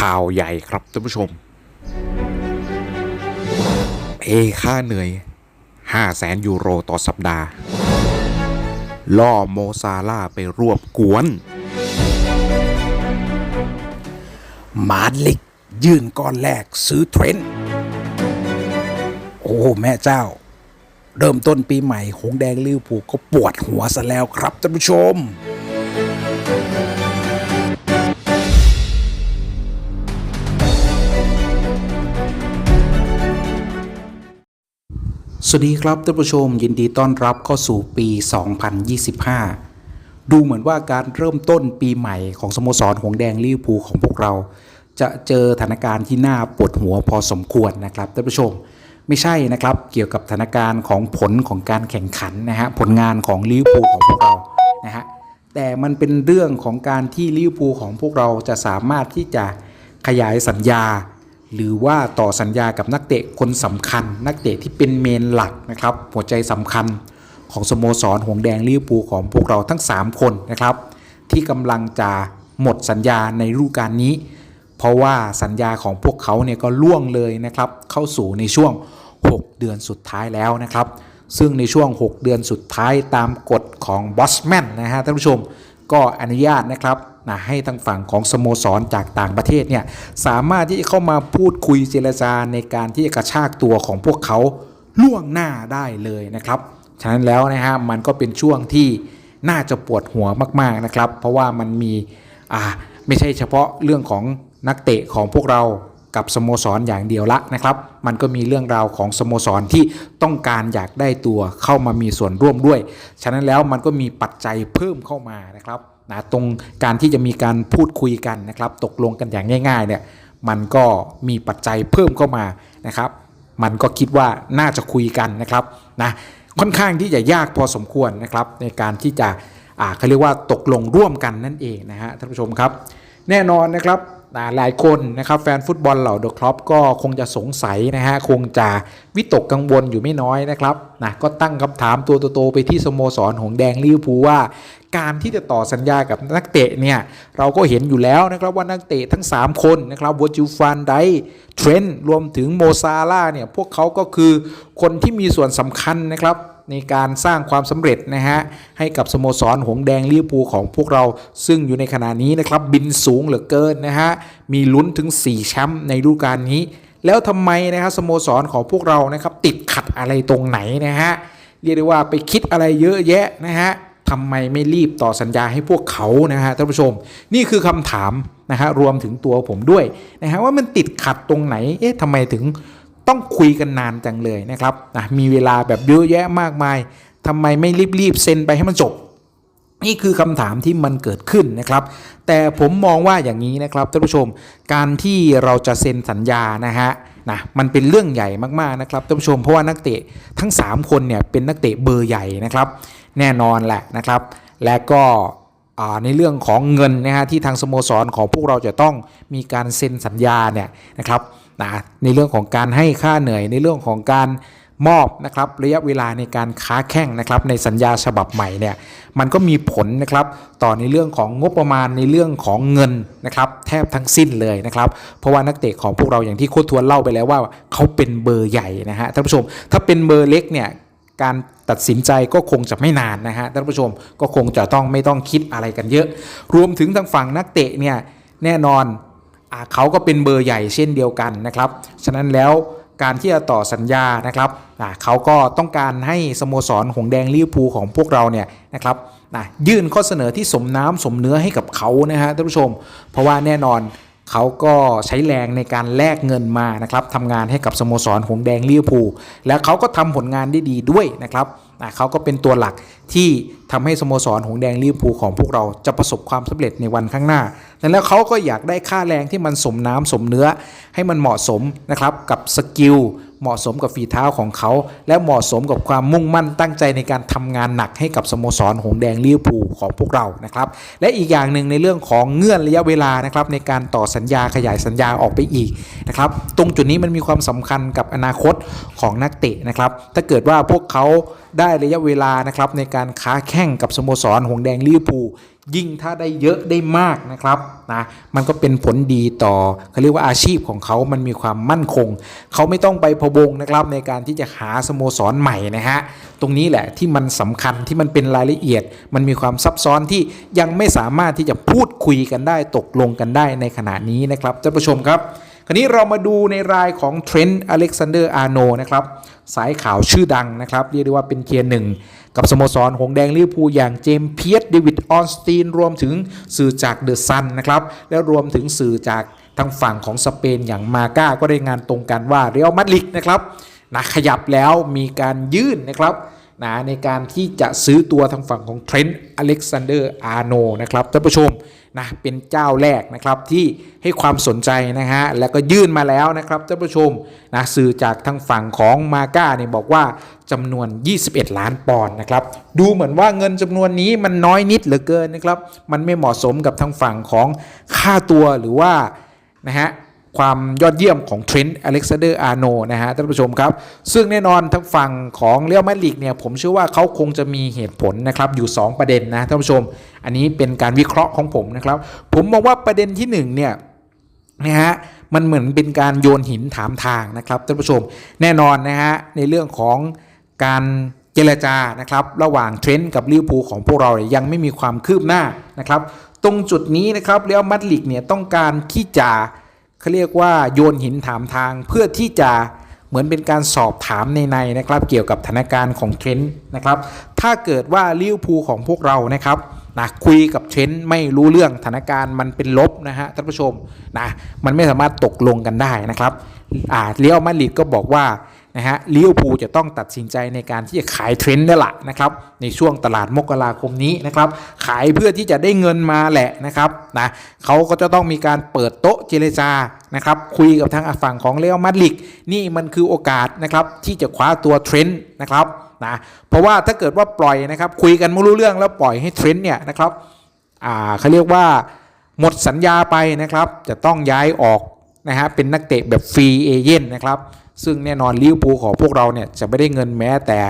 ข่าวใหญ่ครับท่านผู้ชม เอค่าเหนื่อย 5 แสนยูโรต่อสัปดาห์ ล่อโมซาล่าไปรวบกวน มาดลิกยื่นก้อนแรกซื้อเทรนต์โอ้แม่เจ้า เริ่มต้นปีใหม่หงแดงลิวอร์พูลก็ปวดหัวซะแล้วครับท่านผู้ชม สวัสดีครับท่านผู้ชมยินดีต้อนรับเข้าสู่ปี 2025 ดูเหมือนว่าการเริ่มต้นปีใหม่ของสโมสรหงแดงลิเวอร์พูลของพวกเรา จะเจอสถานการณ์ที่น่าปวดหัวพอสมควรนะครับท่านผู้ชม ไม่ใช่นะครับเกี่ยวกับสถานการณ์ของผลของการแข่งขันนะฮะผลงานของลิเวอร์พูลของพวกเรานะฮะแต่มันเป็นเรื่องของการที่ลิเวอร์พูลของพวกเราจะสามารถที่จะขยายสัญญา หรือว่าต่อสัญญากับนักเตะคนสำคัญ นักเตะที่เป็นเมนหลักนะครับ หัวใจสำคัญของสโมสรหงแดงลิเวอร์พูลของพวกเราทั้ง 3 คนนะครับ ที่กำลังจะหมดสัญญาในฤดูกาลนี้ เพราะว่าสัญญาของพวกเขาเนี่ยก็ล่วงเลยนะครับ เข้าสู่ในช่วง 6 เดือนสุดท้ายแล้วนะครับ ซึ่งในช่วง 6 เดือนสุดท้ายตามกฎของบอสแมนนะฮะท่านผู้ชมก็อนุญาตนะครับ นะให้ทางฝั่งของสโมสรจากต่างประเทศเนี่ยสามารถที่จะเข้ามาพูดคุยเจรจาในการที่จะกระชากตัวของพวกเขาล่วงหน้าได้เลยนะครับ ฉะนั้นแล้วนะฮะมันก็เป็นช่วงที่น่าจะปวดหัวมากๆนะครับ เพราะว่ามันมีอ่าไม่ใช่เฉพาะเรื่องของนักเตะของพวกเรากับสโมสรอย่างเดียวละนะครับ มันก็มีเรื่องราวของสโมสรที่ต้องการอยากได้ตัวเข้ามามีส่วนร่วมด้วย ฉะนั้นแล้วมันก็มีปัจจัยเพิ่มเข้ามานะครับ นะตรงการที่จะมีการพูดคุยกันนะครับ ตกลงกันอย่างง่ายๆเนี่ยมันก็มีปัจจัยเพิ่มเข้ามานะครับ มันก็คิดว่าน่าจะคุยกันนะครับนะค่อนข้างที่จะยากพอสมควรนะครับ ในการที่จะอ่าเขาเรียกว่าตกลงร่วมกันนั่นเองนะฮะท่านผู้ชมครับ แน่นอนนะครับ หลายคนนะครับแฟนฟุตบอลเหล่าเดอะครอปก็คงจะสงสัยนะฮะคงจะวิตกกังวลอยู่ไม่น้อยนะครับนะก็ตั้งคำถามตัวโตๆไปที่สโมสรหงแดงลิเวอร์พูลว่า การที่จะต่อสัญญากับนักเตะเนี่ยเราก็เห็นอยู่แล้วนะครับว่านักเตะทั้ง 3 คนนะครับวอจิฟานไดเทรนรวมถึงโมซาล่าเนี่ยพวกเขาก็คือคนที่มีส่วนสำคัญนะครับ ในการสร้างความสำเร็จนะฮะให้กับสโมสรหงแดงลิเวอร์พูลของพวกเราซึ่งอยู่ในขณะนี้นะครับบินสูงเหลือเกินนะฮะมีลุ้นถึง 4 แชมป์ในฤดูกาลนี้ แล้วทำไมนะครับสโมสรของพวกเรานะครับติดขัดอะไรตรงไหนนะฮะเรียกได้ว่าไปคิดอะไรเยอะแยะนะฮะทำไมไม่รีบต่อสัญญาให้พวกเขานะฮะท่านผู้ชม นี่คือคำถามนะฮะรวมถึงตัวผมด้วยนะฮะว่ามันติดขัดตรงไหนเอ๊ะทำไมถึง ต้องคุยกันนานจังเลยนะครับนะมีเวลาแบบเยอะแยะมากมายทำไมไม่รีบๆเซ็นไปให้มันจบ นี่คือคำถามที่มันเกิดขึ้นนะครับ แต่ผมมองว่าอย่างนี้นะครับท่านผู้ชม การที่เราจะเซ็นสัญญานะฮะนะมันเป็นเรื่องใหญ่มากๆนะครับท่านผู้ชมเพราะว่านักเตะทั้ง 3 คนเนี่ยเป็นนักเตะเบอร์ใหญ่นะครับ แน่นอนแหละนะครับ และก็ในเรื่องของเงินนะฮะที่ทางสโมสรของพวกเราจะต้องมีการเซ็นสัญญาเนี่ยนะครับ นะในเรื่องของการให้ค่าเหนื่อยในเรื่องของการมอบนะครับระยะเวลาในการค้าแข่งนะครับในสัญญาฉบับใหม่เนี่ยมันก็มีผลนะครับต่อในเรื่องของงบประมาณในเรื่องของเงินนะครับแทบทั้งสิ้นเลยนะครับเพราะว่านักเตะของพวกเราอย่างที่โค้ชทวนเล่าไปแล้วว่าเขาเป็นเบอร์ใหญ่นะฮะท่านผู้ชม ถ้าเป็นเบอร์เล็กเนี่ยการตัดสินใจก็คงจะไม่นานนะฮะท่านผู้ชมก็คงจะต้องไม่ต้องคิดอะไรกันเยอะ รวมถึงทางฝั่งนักเตะเนี่ยแน่นอน เขาก็เป็นเบอร์ใหญ่เช่นเดียวกันนะครับ ฉะนั้นแล้วการที่จะต่อสัญญานะครับเขาก็ต้องการให้สโมสรหงแดงลิเวอร์พูลของพวกเราเนี่ยนะครับยื่นข้อเสนอที่สมน้ำสมเนื้อให้กับเขานะฮะท่านผู้ชม เพราะว่าแน่นอนเขาก็ใช้แรงในการแลกเงินมานะครับทำงานให้กับสโมสรหงแดงลิเวอร์พูลและเขาก็ทำผลงานได้ดีด้วยนะครับเขาก็เป็นตัวหลักที่ ทำให้สโมสรหงแดงลิเวอร์พูลของพวกเราจะประสบความสำเร็จในวันข้างหน้าดังนั้นแล้วเขาก็อยากได้ค่าแรงที่มันสมน้ำสมเนื้อ ให้มันเหมาะสมนะครับกับสกิลเหมาะสมกับฝีเท้าของเขา และเหมาะสมกับความมุ่งมั่นตั้งใจในการทำงานหนักให้กับสโมสรหงแดงลิเวอร์พูลของพวกเรานะครับ และอีกอย่างหนึ่งในเรื่องของเงื่อนระยะเวลานะครับในการต่อสัญญาขยายสัญญาออกไปอีกนะครับ ตรงจุดนี้มันมีความสำคัญกับอนาคตของนักเตะนะครับ ถ้าเกิดว่าพวกเขาได้ระยะเวลานะครับในการค้าแข่งกับสโมสรหงแดงลิเวอร์พูลยิ่งถ้าได้เยอะได้มากนะครับนะมันก็เป็นผลดีต่อเขาเรียกว่าอาชีพของเขามันมีความมั่นคง เขาไม่ต้องไปพะวงนะครับในการที่จะหาสโมสรใหม่นะฮะตรงนี้แหละที่มันสำคัญที่มันเป็นรายละเอียด มันมีความซับซ้อนที่ยังไม่สามารถที่จะพูดคุยกันได้ตกลงกันได้ในขณะนี้นะครับท่านผู้ชมครับ ราวนี้เรามาดูในรายของเทรนต์อเล็กซานเดอร์อาร์โนนะครับสายข่าวชื่อดังนะครับ เรียกได้ว่าเป็นเทียร์หนึ่งกับสโมสรหงแดงลิเวอร์พูลอย่างเจมส์เพียร์เดวิดออนสตีน รวมถึงสื่อจากเดอะซันนะครับ และรวมถึงสื่อจากทางฝั่งของสเปนอย่างมาก้าก็ได้งานตรงกันว่าเรอัลมาดริดนะครับนะขยับแล้วมีการยื่นนะครับนะในการที่จะซื้อตัวทางฝั่งของเทรนต์อเล็กซานเดอร์อาร์โนนะครับท่านผู้ชม นะเป็นเจ้าแรกนะครับที่ให้ความสนใจนะฮะแล้วก็ยื่นมาแล้วนะครับท่านผู้ชมนะสื่อจากทางฝั่งของมาก้าเนี่ยบอกว่าจำนวน 21 ล้านปอนด์นะครับดูเหมือนว่าเงินจำนวนนี้มันน้อยนิดเหลือเกินนะครับมันไม่เหมาะสมกับทางฝั่งของค่าตัวหรือว่านะฮะ ความยอดเยี่ยมของเทรนต์อเล็กซานเดอร์อาร์โนนะฮะท่านผู้ชมครับ ซึ่งแน่นอนทางฝั่งของเรียลมาดริดเนี่ยผมเชื่อว่าเขาคงจะมีเหตุผลนะครับอยู่ 2 ประเด็นนะท่านผู้ชม อันนี้เป็นการวิเคราะห์ของผมนะครับ ผมมองว่าประเด็นที่1เนี่ยนะฮะมันเหมือนเป็นการโยนหินถามทางนะครับท่านผู้ชมแน่นอนนะฮะในเรื่องของการเจรจานะครับระหว่างเทรนต์กับลิเวอร์พูลของพวกเรายยังไม่มีความคืบหน้านะครับตรงจุดนี้นะครับเรียลมาดริดเนี่ยต้องการที่จะ เขาเรียกว่าโยนหินถามทางเพื่อที่จะเหมือนเป็นการสอบถามในในนะครับเกี่ยวกับสถานการณ์ของเทรนต์นะครับ ถ้าเกิดว่าลิเวอร์พูลของพวกเรานะครับนะคุยกับเทรนต์ไม่รู้เรื่องสถานการณ์มันเป็นลบนะฮะท่านผู้ชมนะมันไม่สามารถตกลงกันได้นะครับอ่าเลียวมาดริดก็บอกว่า นะฮะลิเวอร์พูลจะต้องตัดสินใจในการที่จะขายเทรนต์นี่แหละนะครับในช่วงตลาดมกราคมนี้นะครับขายเพื่อที่จะได้เงินมาแหละนะครับนะเขาก็จะต้องมีการเปิดโต๊ะเจรจานะครับคุยกับทางฝั่งของเรอัลมาดริดนี่มันคือโอกาสนะครับที่จะคว้าตัวเทรนต์นะครับนะเพราะว่าถ้าเกิดว่าปล่อยนะครับคุยกันไม่รู้เรื่องแล้วปล่อยให้เทรนต์เนี่ยนะครับอ่าเขาเรียกว่าหมดสัญญาไปนะครับจะต้องย้ายออกนะฮะเป็นนักเตะแบบฟรีเอเย่นนะครับ ซึ่งแน่นอนลิเวอร์พูลของพวกเราเนี่ยจะไม่ได้เงินแม้แต่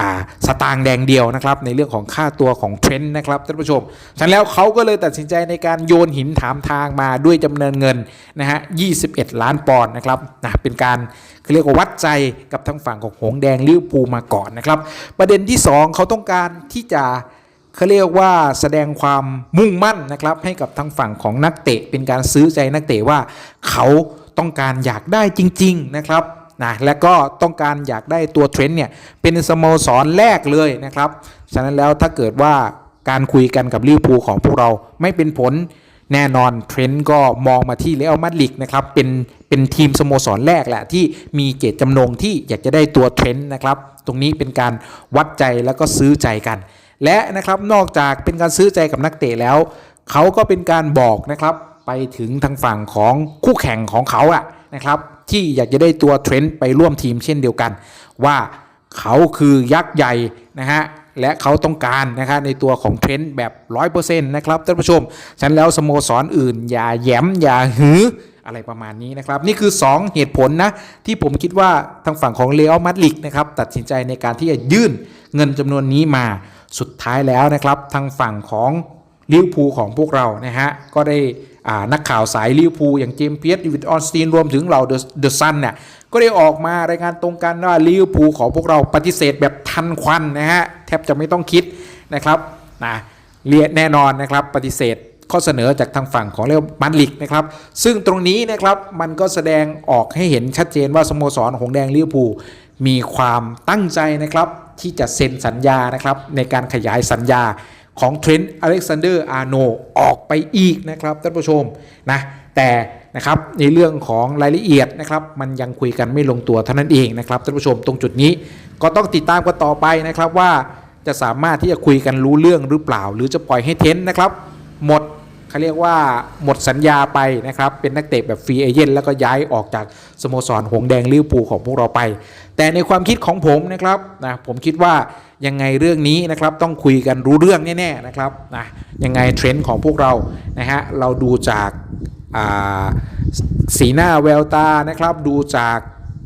อ่าสตางค์แดงเดียวนะครับในเรื่องของค่าตัวของเทรนต์นะครับท่านผู้ชม ฉะนั้นแล้วเขาก็เลยตัดสินใจในการโยนหินถามทางมาด้วยจำเนินเงินนะฮะ 21 ล้านปอนด์นะครับนะเป็นการเขาเรียกว่าวัดใจกับทางฝั่งของหงแดงลิเวอร์พูลมาก่อนนะครับ ประเด็นที่ 2 เขาต้องการที่จะเขาเรียกว่าแสดงความมุ่งมั่นนะครับให้กับทางฝั่งของนักเตะ เป็นการซื้อใจนักเตะว่าเขาต้องการอยากได้จริง ๆ นะครับ นะและก็ต้องการอยากได้ตัวเทรนด์เนี่ยเป็นสโมสรแรกเลยนะครับ ฉะนั้นแล้วถ้าเกิดว่าการคุยกันกับลิเวอร์พูลของพวกเราไม่เป็นผลแน่นอนเทรนด์ก็มองมาที่เรอัลมาดริดนะครับเป็นเป็นทีมสโมสรแรกแหละที่มีเจตจำนงที่อยากจะได้ตัวเทรนด์นะครับตรงนี้เป็นการวัดใจแล้วก็ซื้อใจกัน และนะครับนอกจากเป็นการซื้อใจกับนักเตะแล้ว เขาก็เป็นการบอกนะครับไปถึงทางฝั่งของคู่แข่งของเขาอะนะครับ ที่อยากจะได้ตัวเทรนด์ไปร่วมทีมเช่นเดียวกัน ว่าเขาคือยักษ์ใหญ่นะฮะและเขาต้องการนะครับในตัวของเทรนด์แบบ 100%นะครับท่านผู้ชม ฉันแล้วสโมสรออื่น อย่าแย้มอย่าหืออะไรประมาณนี้นะครับ นี่คือ 2 เหตุผลนะ ที่ผมคิดว่าทางฝั่งของเรอัลมาดริดนะครับ ตัดสินใจในการที่จะยื่นเงินจำนวนนี้มาสุดท้ายแล้วนะครับ ทางฝั่งของ ลิเวอร์พูลของพวกเรานะฮะก็ได้นักข่าวสายลิเวอร์พูลอย่างเจมส์เปียสดิวิดออนสตีนรวมถึงเราเดอะซันเนี่ยก็ได้ออกมารายงานตรงกันว่าลิเวอร์พูลของพวกเราปฏิเสธแบบทันควันนะฮะแทบจะไม่ต้องคิดนะครับนะเรียนแน่นอนนะครับปฏิเสธข้อเสนอจากทางฝั่งของเรียกมันลิกนะครับ ซึ่งตรงนี้นะครับมันก็แสดงออกให้เห็นชัดเจนว่าสโมสรหงแดงลิเวอร์พูลมีความตั้งใจนะครับที่จะเซ็นสัญญานะครับในการขยายสัญญา ของเทรนด์อเล็กซานเดอร์อาร์โนออกไปอีกนะครับท่านผู้ชมนะแต่นะครับในเรื่องของรายละเอียดนะครับมันยังคุยกันไม่ลงตัวเท่านั้นเองนะครับท่านผู้ชมตรงจุดนี้ก็ต้องติดตามกันต่อไปนะครับว่าจะสามารถที่จะคุยกันรู้เรื่องหรือเปล่า หรือจะปล่อยให้เทนด์นะครับหมด เขาเรียกว่าหมดสัญญาไปนะครับ เป็นนักเตะแบบฟรีเอเจนต์แล้วก็ย้ายออกจากสโมสรหงแดงลิเวอร์พูลของพวกเราไป แต่ในความคิดของผมนะครับนะผมคิดว่ายังไงเรื่องนี้นะครับต้องคุยกันรู้เรื่องแน่ๆนะครับนะยังไงเทรนด์ของพวกเรานะฮะเราดูจากาสีหน้าแววตานะครับ ดูจาก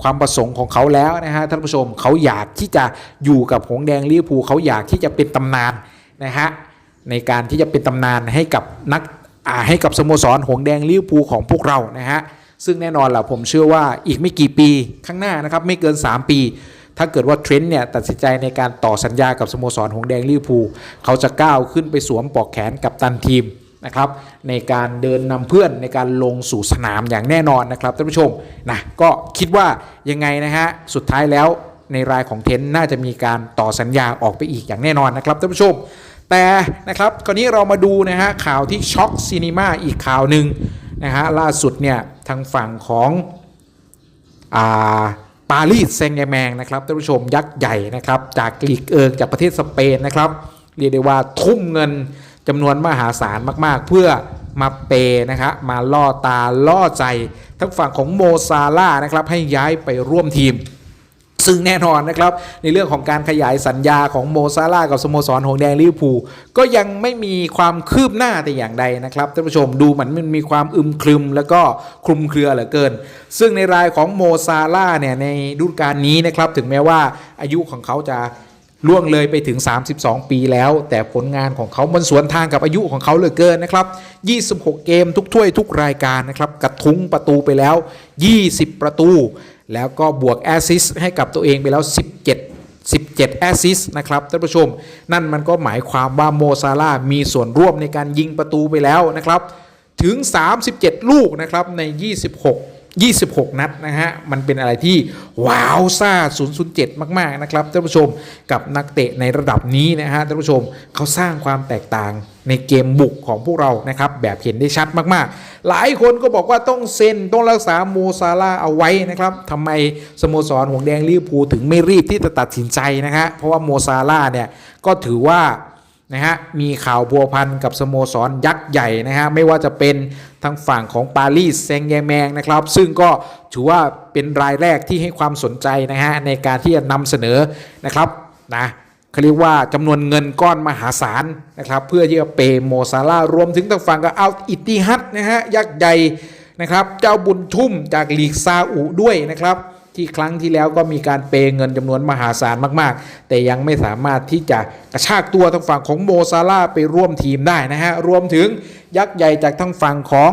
ความประสงค์ของเขาแล้วนะฮะท่านผู้ชมเขาอยากที่จะอยู่กับหงแดงลิเวอร์พูลเขาอยากที่จะเป็นตำนานนะฮะในการที่จะเป็นตำนานให้กับนัก ให้กับสโมสรหงส์แดงลิเวอร์พูของพวกเรานะฮะซึ่งแน่นอนแหละผมเชื่อว่าอีกไม่กี่ปีข้างหน้านะครับไม่เกิน 3 ปี ถ้าเกิดว่าเทรนต์เนี่ยตัดสินใจในการต่อสัญญากับสโมสรหงส์แดงลิเวอร์พูเขาจะก้าวขึ้นไปสวมปลอกแขนกับตันทีมนะครับในการเดินนำเพื่อนในการลงสู่สนามอย่างแน่นอนนะครับท่านผู้ชมนะก็คิดว่ายังไงนะฮะสุดท้ายแล้วในรายของเทนต์น่าจะมีการต่อสัญญาออกไปอีกอย่างแน่นอนนะครับท่านผู้ชม แต่นะครับคราวนี้เรามาดูนะฮะข่าวที่ช็อกซีนีมาอีกข่าวหนึ่งนะฮะล่าสุดเนี่ยทางฝั่งของอ่าปารีสแซงแชร์แมงนะครับท่านผู้ชมยักษ์ใหญ่นะครับจากลีกเอิงจากประเทศสเปนนะครับเรียกได้ว่าทุ่มเงินจำนวนมหาศาลมาก ๆ เพื่อมาเปย์นะครับมาล่อตาล่อใจทั้งฝั่งของโมซาล่านะครับให้ย้ายไปร่วมทีม ซึ่งแน่นอนนะครับ ในเรื่องของการขยายสัญญาของโมซาร่ากับสโมสรหงแดงลิเวอร์พูลก็ยังไม่มีความคืบหน้าแต่อย่างใดนะครับท่านผู้ชมดูเหมือนมันมีความอึมครึมแล้วก็คลุมเครือเหลือเกิน ซึ่งในรายของโมซาร่าเนี่ยในฤดูกาลนี้นะครับถึงแม้ว่าอายุของเขาจะล่วงเลยไปถึง 32 ปีแล้ว แต่ผลงานของเขามันสวนทางกับอายุของเขาเหลือเกินนะครับ 26 เกมทุกถ้วยทุกรายการนะครับกระทุ้งประตูไปแล้ว 20 ประตู แล้วก็บวกแอสซิสให้กับตัวเองไปแล้ว 17 17แอสซิสนะครับท่านผู้ชม นั่นมันก็หมายความว่าโมซาร่ามีส่วนร่วมในการยิงประตูไปแล้วนะครับ ถึง 37 ลูกนะครับใน 26 26 นัดนะฮะ มันเป็นอะไรที่ว้าวซ่า 007 มาก ๆ นะครับท่านผู้ชมกับนักเตะในระดับนี้นะฮะท่านผู้ชมเขาสร้างความแตกต่างในเกมบุกของพวกเรานะครับแบบเห็นได้ชัดมากๆ หลายคนก็บอกว่าต้องเซ็นต้องรักษาโมซาร่าเอาไว้นะครับทำไมสโมสรหงแดงลิเวอร์พูลถึงไม่รีบที่จะตัดสินใจนะฮะเพราะว่าโมซาร่าเนี่ยก็ถือว่า นะฮะมีข่าวพัวพันกับสโมสรยักษ์ใหญ่นะฮะไม่ว่าจะเป็นทางฝั่งของปารีสแซงแยร์แมงนะครับ ซึ่งก็ถือว่าเป็นรายแรกที่ให้ความสนใจนะฮะในการที่จะนำเสนอนะครับนะเขาเรียกว่าจำนวนเงินก้อนมหาศาลนะครับเพื่อที่จะเปโมซาร่ารวมถึงทางฝั่งกับอัลอิตติฮัดนะฮะยักษ์ใหญ่นะครับเจ้าบุญทุ่มจากลีกซาอุด้วยนะครับ ที่ครั้งที่แล้วก็มีการเปย์เงินจำนวนมหาศาลมากๆ แต่ยังไม่สามารถที่จะกระชากตัวทางฝั่งของโมซาร่าไปร่วมทีมได้นะฮะ รวมถึงยักษ์ใหญ่จากทางฝั่งของ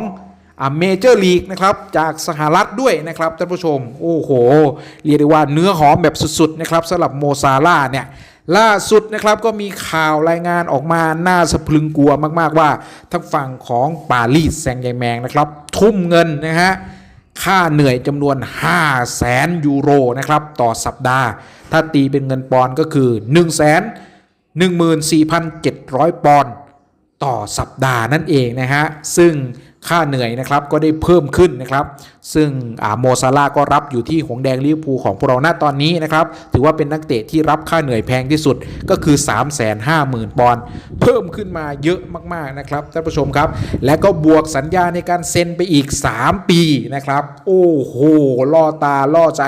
เมเจอร์ลีกนะครับ จากสหรัฐด้วยนะครับท่านผู้ชม โอ้โห เรียกได้ว่าเนื้อหอมแบบสุดๆนะครับสำหรับโมซาร่าเนี่ยล่าสุดนะครับก็มีข่าวรายงานออกมาน่าสะพรึงกลัวมากๆว่าทางฝั่งของปารีสแซงต์แยร์แมงนะครับ ทุ่มเงินนะฮะ ค่าเหนื่อยจำนวน 5 0 0แสนยูโรนะครับต่อสัปดาห์ ถ้าตีเป็นเงินปอนด์ก็คือ 1 1 4 7 0 0 ปอนด์ต่อสัปดาห์นั่นเองนะฮะ ซึ่ง ค่าเหนื่อยนะครับก็ได้เพิ่มขึ้นนะครับ ซึ่งโมซาร่าก็รับอยู่ที่หงแดงลิเวอร์พูลของพวกเราณตอนนี้นะครับ ถือว่าเป็นนักเตะที่รับค่าเหนื่อยแพงที่สุดก็คือ 350,000 ปอนด์เพิ่มขึ้นมาเยอะมากๆนะครับท่านผู้ชมครับ และก็บวกสัญญาในการเซ็นไปอีก 3 ปีนะครับ โอ้โหล่อตาล่อใจ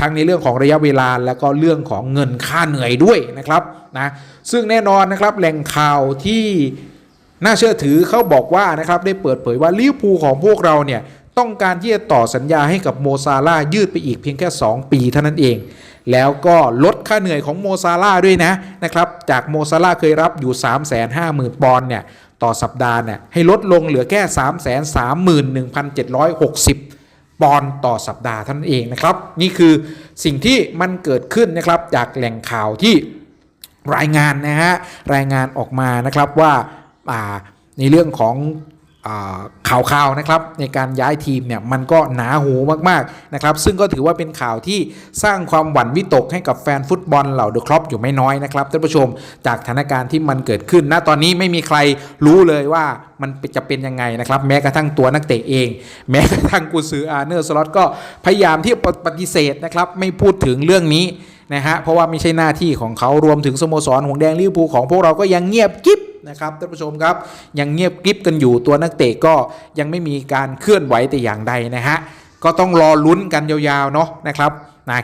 ทั้งในเรื่องของระยะเวลา และก็เรื่องของเงินค่าเหนื่อยด้วยนะครับนะซึ่งแน่นอนนะครับแหล่งข่าวที่ น่าเชื่อถือเขาบอกว่านะครับได้เปิดเผยว่าลิเวอร์พูลของพวกเราเนี่ยต้องการที่จะต่อสัญญาให้กับโมซาร่ายืดไปอีกเพียงแค่ 2 ปีเท่านั้นเอง แล้วก็ลดค่าเหนื่อยของโมซาร่าด้วยนะนะครับจากโมซาร่าเคยรับอยู่ 3 5 0 0 0 0 ปอนด์เนี่ยต่อสัปดาห์เนี่ยให้ลดลงเหลือแค่ 3 3 1 7 6 0 ปอนด์ต่อสัปดาห์เท่านั้นเองนะครับ นี่คือสิ่งที่มันเกิดขึ้นนะครับจากแหล่งข่าวที่รายงานนะฮะรายงานออกมานะครับว่า ในเรื่องของข่าวข่าวๆนะครับในการย้ายทีมเนี่ยมันก็หนาหูมากๆนะครับซึ่งก็ถือว่าเป็นข่าวที่สร้างความหวั่นวิตกให้กับแฟนฟุตบอลเหล่าเดอะครอปอยู่ไม่น้อยนะครับท่านผู้ชมจากสถานการณ์ที่มันเกิดขึ้นณตอนนี้ไม่มีใครรู้เลยว่ามันจะเป็นยังไงนะครับแม้กระทั่งตัวนักเตะเอง แม้กระทั่งกุซืออาร์เนอร์สล็อตก็พยายามที่ปฏิเสธนะครับไม่พูดถึงเรื่องนี้นะฮะเพราะว่าไม่ใช่หน้าที่ของเขารวมถึงสโมสรหงแดงลิเวอร์พูลของพวกเราก็ยังเงียบกิ๊บ นะครับท่านผู้ชมครับยังเงียบกริบกันอยู่ตัวนักเตะก็ยังไม่มีการเคลื่อนไหวแต่อย่างใดนะฮะก็ต้องรอลุ้นกันยาวๆเนาะนะครับนะ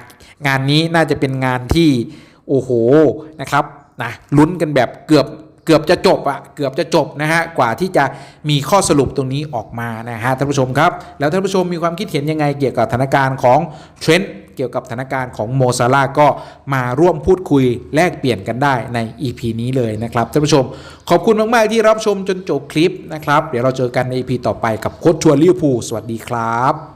งานนี้น่าจะเป็นงานที่โอ้โหนะครับนะลุ้นกันแบบเกือบเกือบจะจบอะเกือบจะจบนะฮะกว่าที่จะมีข้อสรุปตรงนี้ออกมานะฮะท่านผู้ชมครับ แล้วท่านผู้ชมมีความคิดเห็นยังไงเกี่ยวกับสถานการณ์ของเทรนด์ กี่ยวกับสถานการณ์ของโมซาลาก็มาร่วมพูดคุยแลกเปลี่ยนกันได้ใน EP นี้เลยนะครับท่านผู้ชม ขอบคุณมาก ๆ ที่รับชมจนจบคลิปนะครับ เดี๋ยวเราเจอกันใน EP ต่อไปกับโค้ชชวนลิเวอร์พูลสวัสดีครับ